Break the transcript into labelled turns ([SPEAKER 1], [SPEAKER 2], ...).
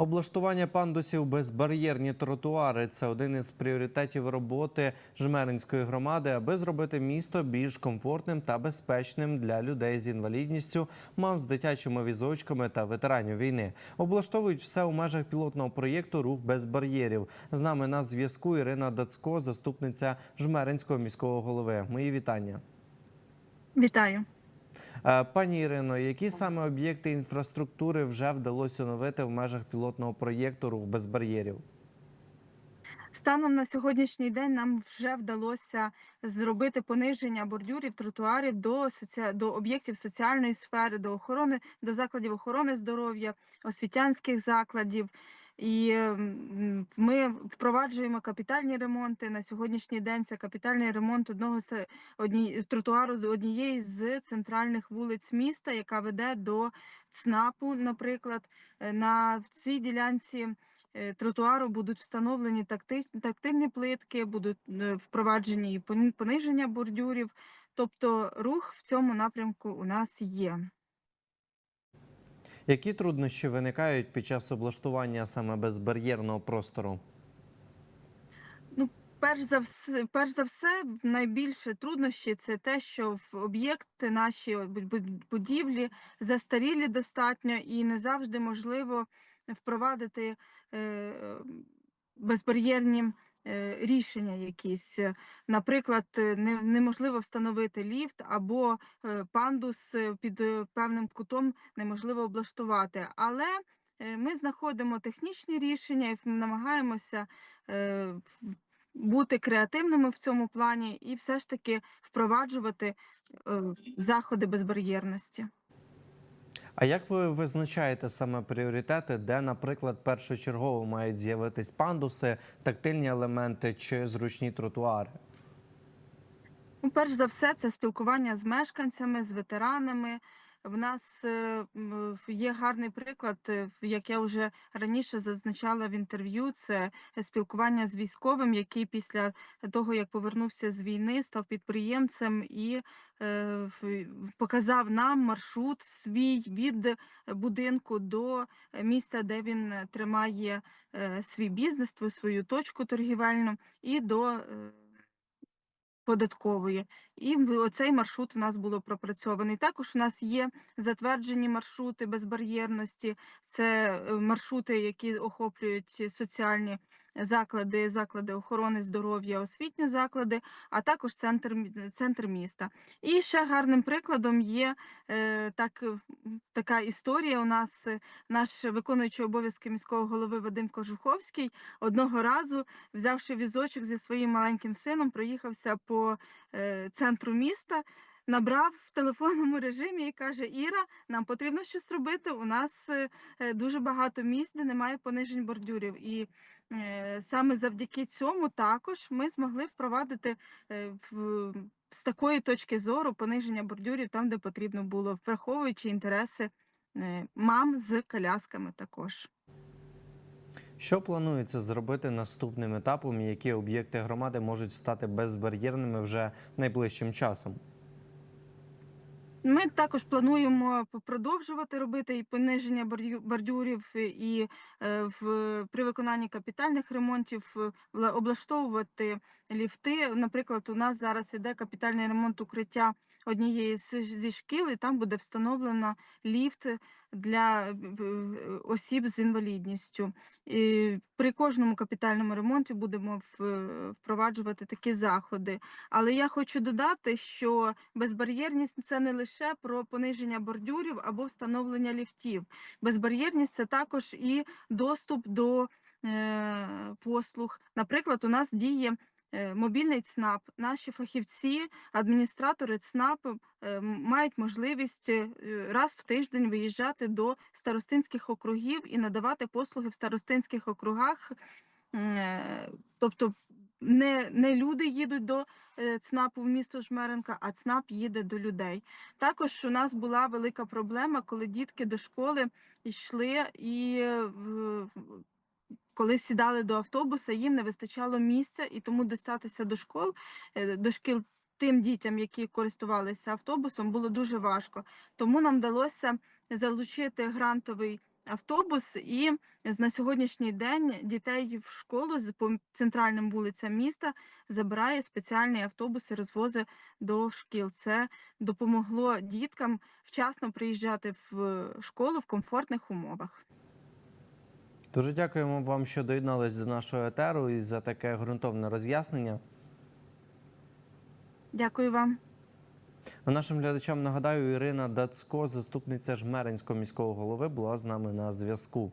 [SPEAKER 1] Облаштування пандусів безбар'єрні тротуари це один із пріоритетів роботи Жмеринської громади, аби зробити місто більш комфортним та безпечним для людей з інвалідністю, мам з дитячими візочками та ветеранів війни. Облаштовують все у межах пілотного проєкту Рух без бар'єрів. З нами на зв'язку Ірина Дацько, заступниця Жмеринського міського голови. Мої вітання.
[SPEAKER 2] Вітаю.
[SPEAKER 1] Е, Пані Ірино, які саме об'єкти інфраструктури вже вдалося оновити в межах пілотного проєкту Рух без бар'єрів?
[SPEAKER 2] Станом на сьогоднішній день нам вже вдалося зробити пониження бордюрів, тротуарів до соці... до об'єктів соціальної сфери, до охорони, до закладів охорони здоров'я, освітянських закладів. І ми впроваджуємо капітальні ремонти. На сьогоднішній день це капітальний ремонт одного з одні... тротуару з однієї з центральних вулиць міста, яка веде до ЦНАПу, наприклад. Е, На цій ділянці е, тротуару будуть встановлені такти- тактильні плитки, будуть е, впроваджені пониження бордюрів. Тобто рух в цьому напрямку у нас є.
[SPEAKER 1] Які труднощі виникають під час облаштування саме безбар'єрного простору?
[SPEAKER 2] Ну, Перш за все, перш за все, найбільше труднощі це те, що в об'єкти наші будівлі застарілі достатньо і не завжди можливо впровадити е, безбар'єрні е, рішення якісь. Е, Наприклад, е, не, неможливо встановити ліфт або е, пандус е, під е, певним кутом неможливо облаштувати. Але е, ми знаходимо технічні рішення і намагаємося е, бути креативними в цьому плані і все ж таки впроваджувати е, заходи безбар'єрності.
[SPEAKER 1] А як ви визначаєте саме пріоритети, де, наприклад, першочергово мають з'явитись пандуси, тактильні елементи чи зручні тротуари?
[SPEAKER 2] Ну, перш за все, це спілкування з мешканцями, з ветеранами. В нас е, є гарний приклад, е, як я вже раніше зазначала в інтерв'ю. Це спілкування з військовим, який після того, як повернувся з війни, став підприємцем і е, показав нам маршрут свій від будинку до місця, де він тримає свій бізнес, свою точку торгівельну, і до податкової. І оцей маршрут у нас було пропрацьований. Також у нас є затверджені маршрути безбар'єрності. Це е, маршрути, які охоплюють соціальні заклади, заклади охорони здоров'я, освітні заклади, а також центр, центр міста. І ще гарним прикладом є е, так, така історія. У нас е, наш виконуючий обов'язки міського голови Вадим Кожуховський одного разу взявши візочок зі своїм маленьким сином, проїхався по е, центру міста, набрав в телефонному режимі і каже: Іра, нам потрібно щось робити. У нас е, е, дуже багато місць, де немає понижень бордюрів. І е, саме завдяки цьому також ми змогли впровадити в, з такої точки зору пониження бордюрів там, де потрібно було, враховуючи інтереси мам з колясками також.
[SPEAKER 1] Що планується зробити наступним етапом, які об'єкти громади можуть стати безбар'єрними вже найближчим часом?
[SPEAKER 2] Ми також плануємо продовжувати робити і пониження бордю- бордюрів, і е, в при виконанні капітальних ремонтів е, облаштовувати ліфти. Наприклад, у нас зараз іде капітальний ремонт укриття однієї зі шкіл, і там буде встановлено ліфт для е, е, осіб з інвалідністю. І при кожному капітальному ремонті будемо впроваджувати такі заходи. Але я хочу додати, що безбар'єрність це не лише про пониження бордюрів або встановлення ліфтів. Безбар'єрність це також і доступ до е, послуг. Наприклад, у нас діє е, мобільний ЦНАП. Наші фахівці, адміністратори ЦНАП е, мають можливість е, раз в тиждень виїжджати до старостинських округів і надавати послуги в старостинських округах. Тобто не, не люди їдуть до е, ЦНАПу в місто Жмеренка, а ЦНАП їде до людей. Також у нас була велика проблема, коли дітки до школи йшли і е, коли сідали до автобуса, їм не вистачало місця, і тому достатися до школ, е, до шкіл тим дітям, які користувалися автобусом, було дуже важко. Тому нам вдалося залучити грантовий автобус, і на сьогоднішній день дітей в школу з по центральним вулицям міста забирає спеціальний автобус і розвозить до шкіл. Це допомогло діткам вчасно приїжджати в школу в комфортних умовах.
[SPEAKER 1] Дуже дякуємо вам, що доєднались до нашого етеру і за таке ґрунтовне роз'яснення.
[SPEAKER 2] Дякую вам.
[SPEAKER 1] А нашим глядачам нагадаю, Ірина Дацько, заступниця Жмеринського міського голови, була з нами на зв'язку.